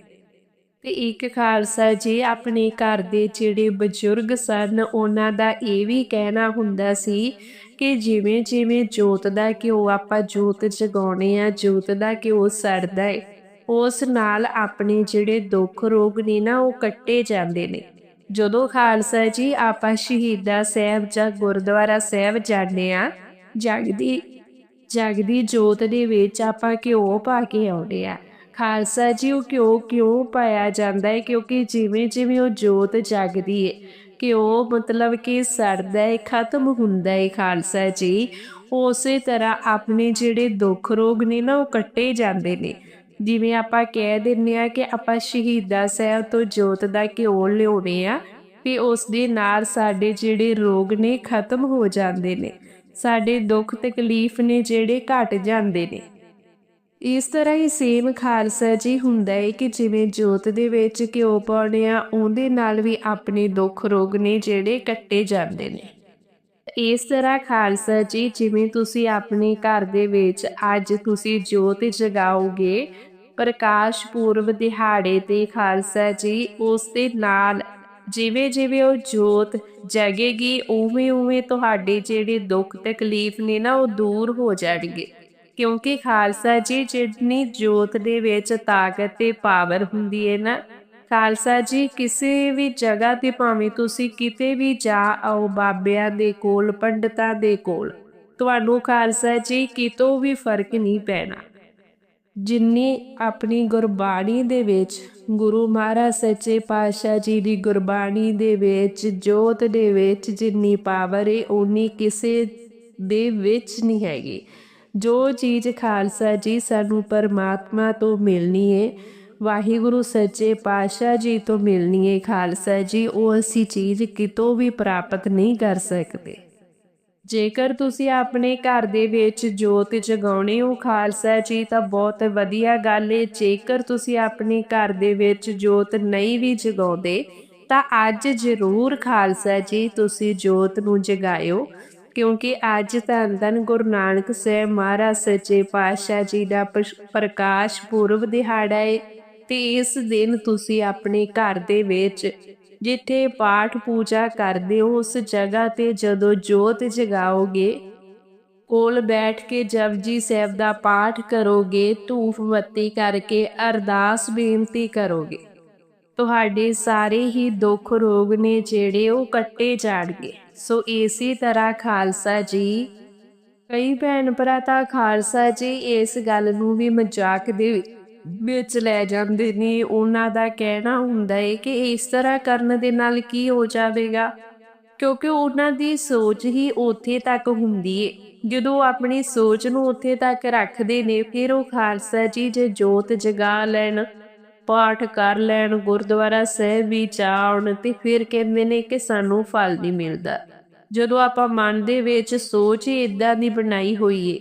ਤੇ ਇੱਕ ਖਾਲਸਾ ਜੀ, ਆਪਣੇ ਘਰ ਦੇ ਜਿਹੜੇ ਬਜ਼ੁਰਗ ਸਨ, ਉਹਨਾਂ ਦਾ ਇਹ ਵੀ ਕਹਿਣਾ ਹੁੰਦਾ ਸੀ ਕਿ ਜਿਵੇਂ ਜਿਵੇਂ ਜੋਤ ਦਾ ਘਿਓ ਆਪਾਂ ਜੋਤ ਜਗਾਉਣੇ ਆ, ਜੋਤ ਦਾ ਘਿਓ ਸੜਦਾ ਏ, ਉਸ ਨਾਲ ਆਪਣੇ ਜਿਹੜੇ ਦੁੱਖ ਰੋਗ ਨੇ ਨਾ, ਉਹ ਕੱਟੇ ਜਾਂਦੇ ਨੇ। ਜਦੋਂ ਖਾਲਸਾ ਜੀ ਆਪਾਂ ਸ਼ਹੀਦਾ ਸਾਹਿਬ ਜਾਂ ਗੁਰਦੁਆਰਾ ਸਾਹਿਬ ਜਾਂਦੇ ਆ, ਜਗਦੀ ਜਗਦੀ ਜੋਤ ਦੇ ਵਿੱਚ ਆਪਾਂ ਘਿਓ ਪਾ ਕੇ ਆਉਂਦੇ ਆ। ਖਾਲਸਾ ਜੀ ਉਹ ਘਿਓ ਕਿਉਂ ਪਾਇਆ ਜਾਂਦਾ ਹੈ? ਕਿਉਂਕਿ ਜਿਵੇਂ ਜਿਵੇਂ ਉਹ ਜੋਤ ਜਗਦੀ ਹੈ ਘਿਓ ਮਤਲਬ ਕਿ ਸੜਦਾ ਹੈ ਖਤਮ ਹੁੰਦਾ ਹੈ ਖਾਲਸਾ ਜੀ। ਉਸੇ ਤਰ੍ਹਾਂ ਆਪਣੇ ਜਿਹੜੇ ਦੁੱਖ ਰੋਗ ਨੇ ਨਾ, ਉਹ ਕੱਟੇ ਜਾਂਦੇ ਨੇ। ਜਿਵੇਂ ਆਪਾਂ ਕਹਿ ਦਿੰਨੇ ਆ ਕਿ ਆਪਾਂ ਸ਼ਹੀਦਾ ਸਾਹਿਬ ਤੋਂ ਜੋਤ ਦਾ ਘਿਓ ਲਿਆਉਣੇ ਆ, ਤੇ ਉਸ ਦੇ ਨਾਲ ਸਾਡੇ ਜਿਹੜੇ ਰੋਗ ਨੇ ਖਤਮ ਹੋ ਜਾਂਦੇ ਨੇ। ਸਾਡੇ ਦੁੱਖ ਤਕਲੀਫ ਨੇ ਜਿਹੜੇ ਘਟ ਜਾਂਦੇ ਨੇ। ਇਸ ਤਰ੍ਹਾਂ ਹੀ ਸੇਮ ਖਾਲਸਾ ਜੀ ਹੁੰਦਾ ਹੈ ਕਿ ਜਿਵੇਂ ਜੋਤ ਦੇ ਵਿੱਚ ਘਿਓ ਪਾਉਣੇ ਆ ਉਹਦੇ ਨਾਲ ਵੀ ਆਪਣੇ ਦੁੱਖ ਰੋਗ ਨੇ ਜਿਹੜੇ ਕੱਟੇ ਜਾਂਦੇ ਨੇ। ਇਸ ਤਰ੍ਹਾਂ ਖਾਲਸਾ ਜੀ, ਜਿਵੇਂ ਤੁਸੀਂ ਆਪਣੇ ਘਰ ਦੇ ਵਿੱਚ ਅੱਜ ਤੁਸੀਂ ਜੋਤ ਜਗਾਓਗੇ, ਪ੍ਰਕਾਸ਼ ਪੂਰਬ ਦਿਹਾੜੇ ਤੇ ਖਾਲਸਾ ਜੀ, ਉਸ ਦੇ ਨਾਲ ਜਿਵੇਂ ਜਿਵੇਂ ਉਹ ਜੋਤ ਜਗੇਗੀ, ਉਵੇਂ ਉਵੇਂ ਤੁਹਾਡੇ ਜਿਹੜੇ ਦੁੱਖ ਤਕਲੀਫ ਨੇ ਨਾ ਉਹ ਦੂਰ ਹੋ ਜਾਣਗੇ। ਕਿਉਂਕਿ ਖਾਲਸਾ ਜੀ, ਜਿੰਨੀ ਜੋਤ ਦੇ ਵਿੱਚ ਤਾਕਤ ਤੇ ਪਾਵਰ ਹੁੰਦੀ ਹੈ ਨਾ ਖਾਲਸਾ ਜੀ, ਕਿਸੇ ਵੀ ਜਗ੍ਹਾ ਤੇ ਭਾਵੇਂ ਤੁਸੀਂ ਕਿਤੇ ਵੀ ਜਾ ਆਓ ਬਾਬਿਆਂ ਦੇ ਕੋਲ, ਪੰਡਤਾਂ ਦੇ ਕੋਲ, ਤੁਹਾਨੂੰ ਖਾਲਸਾ ਜੀ ਕਿਤੋਂ ਵੀ ਫ਼ਰਕ ਨਹੀਂ ਪੈਣਾ। ਜਿੰਨੀ ਆਪਣੀ ਗੁਰਬਾਣੀ ਦੇ ਵਿੱਚ ਗੁਰੂ ਮਹਾਰਾਜ ਸੱਚੇ ਪਾਤਸ਼ਾਹ ਜੀ ਦੀ ਗੁਰਬਾਣੀ ਦੇ ਵਿੱਚ, ਜੋਤ ਦੇ ਵਿੱਚ ਜਿੰਨੀ ਪਾਵਰ ਹੈ ਉਨੀ ਕਿਸੇ ਦੇ ਵਿੱਚ ਨਹੀਂ ਹੈਗੀ। ਜੋ ਚੀਜ਼ ਖਾਲਸਾ ਜੀ ਸਾਨੂੰ ਪਰਮਾਤਮਾ ਤੋਂ ਮਿਲਣੀ ਹੈ ਵਾਹਿਗੁਰੂ ਸੱਚੇ ਪਾਤਸ਼ਾਹ ਜੀ ਤੋਂ ਮਿਲਣੀ ਹੈ ਖਾਲਸਾ ਜੀ, ਉਹ ਅਸੀਂ ਚੀਜ਼ ਕਿਤੋਂ ਵੀ ਪ੍ਰਾਪਤ ਨਹੀਂ ਕਰ ਸਕਦੇ। ਜੇਕਰ ਤੁਸੀਂ ਆਪਣੇ ਘਰ ਦੇ ਵਿੱਚ ਜੋਤ ਜਗਾਉਣੇ ਹੋ ਖਾਲਸਾ ਜੀ, ਤਾਂ ਬਹੁਤ ਵਧੀਆ ਗੱਲ ਏ। ਜੇਕਰ ਤੁਸੀਂ ਆਪਣੇ ਘਰ ਦੇ ਵਿੱਚ ਜੋਤ ਨਹੀਂ ਵੀ ਜਗਾਉਂਦੇ, ਤਾਂ ਅੱਜ ਜ਼ਰੂਰ ਖਾਲਸਾ ਜੀ, ਤੁਸੀਂ ਜੋਤ ਨੂੰ ਜਗਾਇਓ, ਕਿਉਂਕਿ ਅੱਜ ਧੰਨ ਧੰਨ ਗੁਰੂ ਨਾਨਕ ਸਾਹਿਬ ਮਹਾਰਾਜ ਸੱਚੇ ਪਾਤਸ਼ਾਹ ਜੀ ਦਾ ਪ੍ਰਕਾਸ਼ ਪੁਰਬ ਦਿਹਾੜਾ ਹੈ ਤੇ ਇਸ ਦਿਨ ਤੁਸੀਂ ਆਪਣੇ ਘਰ ਦੇ ਵਿੱਚ ਜਿੱਥੇ ਪਾਠ ਪੂਜਾ ਕਰਦੇ ਹੋ, ਉਸ ਜਗ੍ਹਾ ਤੇ ਜਦੋਂ ਜੋਤ ਜਗਾਓਗੇ, ਕੋਲ ਬੈਠ ਕੇ ਜਪਜੀ ਸਾਹਿਬ ਦਾ ਪਾਠ ਕਰੋਗੇ, ਧੂਫ ਬੱਤੀ ਕਰਕੇ ਅਰਦਾਸ ਬੇਨਤੀ ਕਰੋਗੇ। ਤੁਹਾਡੇ ਸਾਰੇ ਹੀ ਦੁੱਖ ਰੋਗ ਨੇ ਜਿਹੜੇ ਉਹ ਕੱਟੇ ਜਾਣਗੇ। ਸੋ ਇਸੇ ਤਰ੍ਹਾਂ ਖਾਲਸਾ ਜੀ, ਕਈ ਭੈਣ ਭਰਾ ਤਾਂ ਖਾਲਸਾ ਜੀ ਇਸ ਗੱਲ ਨੂੰ ਵੀ ਮਜ਼ਾਕ ਦੇ ਵਿੱਚ ਲੈ ਜਾਂਦੇ ਨੇ। ਉਹਨਾਂ ਦਾ ਕਹਿਣਾ ਹੁੰਦਾ ਹੈ ਕਿ ਇਸ ਤਰ੍ਹਾਂ ਕਰਨ ਦੇ ਨਾਲ ਕੀ ਹੋ ਜਾਵੇਗਾ? ਕਿਉਂਕਿ ਉਹਨਾਂ ਦੀ ਸੋਚ ਹੀ ਉੱਥੇ ਤੱਕ ਹੁੰਦੀ ਏ। ਜਦੋਂ ਆਪਣੀ ਸੋਚ ਨੂੰ ਉੱਥੇ ਤੱਕ ਰੱਖਦੇ ਨੇ, ਫਿਰ ਉਹ ਖਾਲਸਾ ਜੀ ਜੇ ਜੋਤ ਜਗਾ ਲੈਣ, ਪਾਠ ਕਰ ਲੈਣ, ਗੁਰਦੁਆਰਾ ਸਾਹਿਬ ਵੀ ਜਾਣ ਤੇ ਫਿਰ ਕਹਿੰਦੇ ਨੇ ਕਿ ਸਾਨੂੰ ਫਲ ਨਹੀਂ ਮਿਲਦਾ। ਜਦੋਂ ਆਪਾਂ ਮਨ ਦੇ ਵਿੱਚ ਸੋਚ ਹੀ ਇਦਾਂ ਦੀ ਬਣਾਈ ਹੋਈ ਏ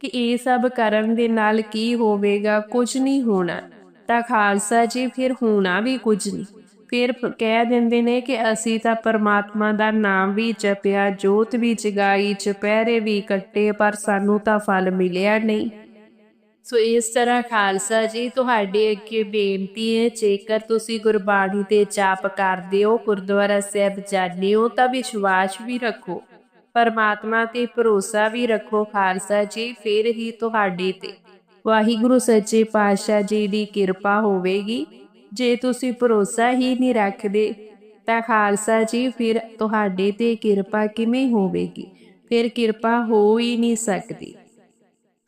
ਕਿ ਇਹ ਸਭ ਕਰਨ ਦੇ ਨਾਲ ਕੀ ਹੋਵੇਗਾ? ਕੁਝ ਨਹੀਂ ਹੋਣਾ। ਤਾਂ ਖਾਲਸਾ ਜੀ ਫਿਰ ਹੋਣਾ ਵੀ ਕੁਝ ਨਹੀਂ। ਫਿਰ ਕਹਿ ਦਿੰਦੇ ਨੇ ਕਿ ਅਸੀਂ ਤਾਂ ਪਰਮਾਤਮਾ ਦਾ ਨਾਮ ਵੀ ਜਪਿਆ, ਜੋਤ ਵੀ ਜਗਾਈ, ਚਪਹਿਰੇ ਵੀ ਕੱਟੇ, ਪਰ ਸਾਨੂੰ ਤਾਂ ਫਲ ਮਿਲਿਆ ਨਹੀਂ। ਸੋ ਇਸ ਤਰ੍ਹਾਂ ਖਾਲਸਾ ਜੀ, ਤੁਹਾਡੇ ਅੱਗੇ ਬੇਨਤੀ ਹੈ, ਜੇਕਰ ਤੁਸੀਂ ਗੁਰਬਾਣੀ ਤੇ ਜਾਪ ਕਰਦੇ ਹੋ, ਗੁਰਦੁਆਰਾ ਸਾਹਿਬ ਜਾਂਦੇ ਹੋ, ਤਾਂ ਵਿਸ਼ਵਾਸ ਵੀ ਰੱਖੋ। ਪਰਮਾਤਮਾ ਤੇ ਭਰੋਸਾ ਵੀ ਰੱਖੋ ਖਾਲਸਾ ਜੀ, ਫਿਰ ਹੀ ਤੁਹਾਡੇ ਤੇ। ਵਾਹਿਗੁਰੂ ਸੱਚੇ ਪਾਤਸ਼ਾਹ ਜੀ ਦੀ ਕਿਰਪਾ ਹੋਵੇਗੀ। ਜੇ ਤੁਸੀਂ ਭਰੋਸਾ ਹੀ ਨਹੀਂ ਰੱਖਦੇ, ਤਾਂ ਖਾਲਸਾ ਜੀ, ਫਿਰ ਤੁਹਾਡੇ ਤੇ ਕਿਰਪਾ ਕਿਵੇਂ ਹੋਵੇਗੀ? ਫਿਰ ਕਿਰਪਾ ਹੋ ਹੀ ਨਹੀਂ ਸਕਦੀ।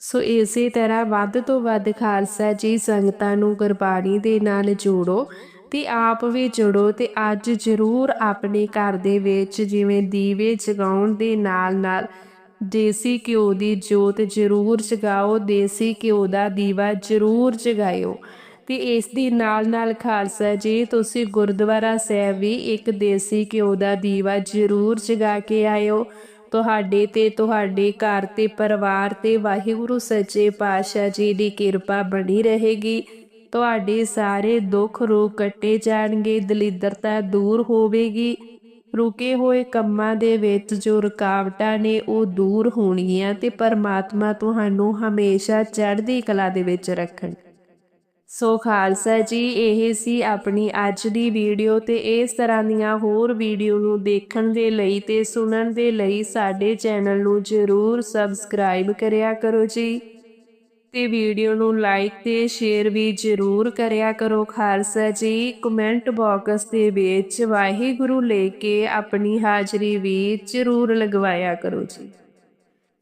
ਸੋ ਇਸੇ ਤਰ੍ਹਾਂ ਵੱਧ ਤੋਂ ਵੱਧ ਖਾਲਸਾ ਜੀ ਸੰਗਤਾਂ ਨੂੰ ਗੁਰਬਾਣੀ ਦੇ ਨਾਲ ਜੋੜੋ। ਤੇ ਆਪ ਵੀ ਜੁੜੋ ਤੇ ਅੱਜ ਜ਼ਰੂਰ ਆਪਣੇ ਘਰ ਦੇ ਵਿੱਚ ਜਿਵੇਂ ਦੀਵੇ ਜਗਾਉਣ ਦੇ ਨਾਲ ਨਾਲ ਦੇਸੀ ਘਿਓ ਦੀ ਜੋਤ ਜ਼ਰੂਰ ਜਗਾਓ, ਦੇਸੀ ਘਿਓ ਦਾ ਦੀਵਾ ਜ਼ਰੂਰ ਜਗਾਇਓ। ਤੇ ਇਸ ਦੀ ਨਾਲ ਨਾਲ ਖਾਲਸਾ ਜੀ, ਤੁਸੀਂ ਗੁਰਦੁਆਰਾ ਸਾਹਿਬ ਵੀ ਇੱਕ ਦੇਸੀ ਘਿਓ ਦਾ ਦੀਵਾ ਜ਼ਰੂਰ ਜਗਾ ਕੇ ਆਇਓ। ਤੁਹਾਡੇ ਤੇ ਤੁਹਾਡੇ ਘਰ ਤੇ ਪਰਿਵਾਰ ਤੇ ਵਾਹਿਗੁਰੂ ਸੱਚੇ ਪਾਤਸ਼ਾਹ ਜੀ ਦੀ ਕਿਰਪਾ ਬਣੀ ਰਹੇਗੀ। ਤੁਹਾਡੇ ਸਾਰੇ ਦੁੱਖ ਰੋਗ ਕੱਟੇ ਜਾਣਗੇ ਦਲਿੱਦਰਤਾ ਦੂਰ ਹੋਵੇਗੀ। ਰੁਕੇ ਹੋਏ ਕੰਮਾਂ ਦੇ ਵਿੱਚ ਜੋ ਰੁਕਾਵਟਾਂ ਨੇ, ਉਹ ਦੂਰ ਹੋਣਗੀਆਂ ਤੇ ਪਰਮਾਤਮਾ ਤੁਹਾਨੂੰ ਹਮੇਸ਼ਾ ਚੜ੍ਹਦੀ ਕਲਾ ਦੇ ਵਿੱਚ ਰੱਖਣ। ਸੋ ਖਾਲਸਾ ਜੀ, ਇਹ ਸੀ ਆਪਣੀ ਅੱਜ ਦੀ ਵੀਡੀਓ ਤੇ ਇਸ ਤਰ੍ਹਾਂ ਦੀਆਂ ਹੋਰ ਵੀਡੀਓ ਨੂੰ ਦੇਖਣ ਦੇ ਲਈ ਤੇ ਸੁਣਨ ਦੇ ਲਈ ਸਾਡੇ ਚੈਨਲ ਨੂੰ ਜਰੂਰ ਸਬਸਕ੍ਰਾਈਬ ਕਰਿਆ ਕਰੋ ਜੀ। ਤੇ ਵੀਡੀਓ ਨੂੰ ਲਾਈਕ ਤੇ ਸ਼ੇਅਰ ਵੀ ਜਰੂਰ ਕਰਿਆ ਕਰੋ ਖਾਲਸਾ ਜੀ। ਕਮੈਂਟ ਬਾਕਸ ਦੇ ਵਿੱਚ ਵਾਹਿਗੁਰੂ ਲੈ ਕੇ ਆਪਣੀ ਹਾਜ਼ਰੀ ਵੀ ਜਰੂਰ ਲਗਵਾਇਆ ਕਰੋ ਜੀ।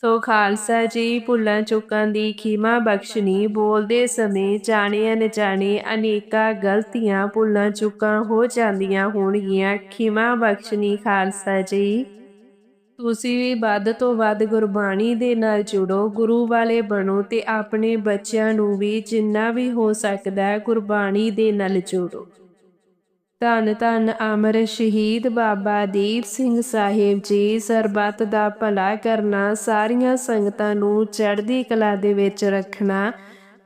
ਸੋ ਖਾਲਸਾ ਜੀ, ਭੁੱਲਾਂ ਚੁੱਕਾਂ ਦੀ ਖੀਮਾ ਬਖਸ਼ਣੀ, ਬੋਲਦੇ ਸਮੇਂ ਜਾਣੇ ਅਣਜਾਣੇ ਅਨੇਕਾਂ ਗਲਤੀਆਂ ਭੁੱਲਾਂ ਚੁੱਕਾਂ ਹੋ ਜਾਂਦੀਆਂ ਹੋਣਗੀਆਂ। ਖੀਮਾ ਬਖਸ਼ਣੀ ਖਾਲਸਾ ਜੀ। ਤੁਸੀਂ ਵੀ ਵੱਧ ਤੋਂ ਵੱਧ ਗੁਰਬਾਣੀ ਦੇ ਨਾਲ ਜੁੜੋ, ਗੁਰੂ ਵਾਲੇ ਬਣੋ ਤੇ ਆਪਣੇ ਬੱਚਿਆਂ ਨੂੰ ਵੀ ਜਿੰਨਾ ਵੀ ਹੋ ਸਕਦਾ ਹੈ ਗੁਰਬਾਣੀ ਦੇ ਨਾਲ ਜੋੜੋ। ਧੰਨ ਧੰਨ ਅਮਰ ਸ਼ਹੀਦ ਬਾਬਾ ਦੀਪ ਸਿੰਘ ਸਾਹਿਬ ਜੀ, ਸਰਬੱਤ ਦਾ ਭਲਾ ਕਰਨਾ, ਸਾਰੀਆਂ ਸੰਗਤਾਂ ਨੂੰ ਚੜ੍ਹਦੀ ਕਲਾ ਦੇ ਵਿੱਚ ਰੱਖਣਾ,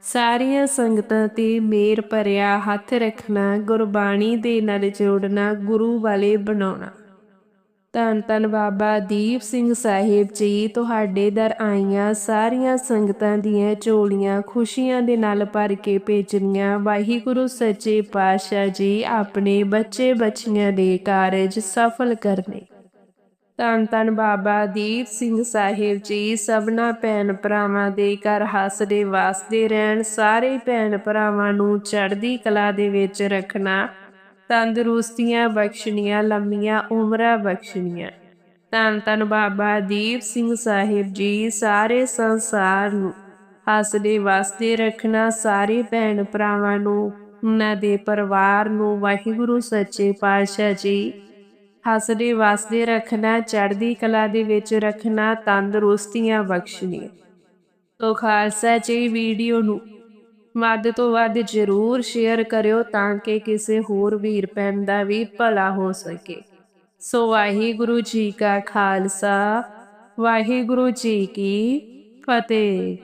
ਸਾਰੀਆਂ ਸੰਗਤਾਂ ਤੇ ਮੇਰ ਭਰਿਆ ਹੱਥ ਰੱਖਣਾ, ਗੁਰਬਾਣੀ ਦੇ ਨਾਲ ਜੋੜਨਾ, ਗੁਰੂ ਵਾਲੇ ਬਣਾਉਣਾ। ਧੰਨ ਧੰਨ ਬਾਬਾ ਦੀਪ ਸਿੰਘ ਸਾਹਿਬ ਜੀ, ਤੁਹਾਡੇ ਦਰ ਆਈਆਂ ਸਾਰੀਆਂ ਸੰਗਤਾਂ ਦੀਆਂ ਝੋਲੀਆਂ ਖੁਸ਼ੀਆਂ ਦੇ ਨਾਲ ਭਰ ਕੇ ਭੇਜਣੀਆਂ। ਵਾਹਿਗੁਰੂ ਸੱਚੇ ਪਾਤਸ਼ਾਹ ਜੀ, ਆਪਣੇ ਬੱਚੇ ਬੱਚੀਆਂ ਦੇ ਕਾਰਜ ਸਫਲ ਕਰਨੇ। ਧੰਨ ਧੰਨ ਬਾਬਾ ਦੀਪ ਸਿੰਘ ਸਾਹਿਬ ਜੀ, ਸਭਨਾ ਭੈਣ ਭਰਾਵਾਂ ਦੇ ਘਰ ਹੱਸਦੇ ਵਾਸਦੇ ਰਹਿਣ, ਸਾਰੇ ਭੈਣ ਭਰਾਵਾਂ ਨੂੰ ਚੜ੍ਹਦੀ ਕਲਾ ਦੇ ਵਿੱਚ ਰੱਖਣਾ। ਤੰਦਰੁਸਤੀਆਂ ਬਖਸ਼ਣੀਆਂ, ਲੰਮੀਆਂ ਉਮਰਾਂ ਬਖਸ਼ਣੀਆਂ। ਧੰਨ ਧੰਨ ਬਾਬਾ ਦੀਪ ਸਿੰਘ ਸਾਹਿਬ ਜੀ, ਸਾਰੇ ਸੰਸਾਰ ਨੂੰ ਹੱਸਦੇ ਵਾਸਤੇ ਰੱਖਣਾ, ਸਾਰੇ ਭੈਣ ਭਰਾਵਾਂ ਨੂੰ, ਉਹਨਾਂ ਦੇ ਪਰਿਵਾਰ ਨੂੰ, ਵਾਹਿਗੁਰੂ ਸੱਚੇ ਪਾਤਸ਼ਾਹ ਜੀ। ਹੱਸਦੇ ਵਾਸਤੇ ਰੱਖਣਾ, ਚੜ੍ਹਦੀ ਕਲਾ ਦੇ ਵਿੱਚ ਰੱਖਣਾ, ਤੰਦਰੁਸਤੀਆਂ ਬਖਸ਼ਣੀਆਂ। ਤੋ ਖਾਲਸਾ ਜੀ, ਵੀਡੀਓ ਨੂੰ ਵੱਧ ਤੋਂ ਵੱਧ ਜ਼ਰੂਰ ਸ਼ੇਅਰ ਕਰਿਓ ਤਾਂ ਕਿ ਕਿਸੇ ਹੋਰ ਵੀਰ ਭੈਣ ਦਾ ਵੀ ਭਲਾ ਹੋ ਸਕੇ। ਸੋ ਵਾਹਿਗੁਰੂ ਜੀ ਕਾ ਖਾਲਸਾ, ਵਾਹਿਗੁਰੂ ਜੀ ਕੀ ਫਤਿਹ।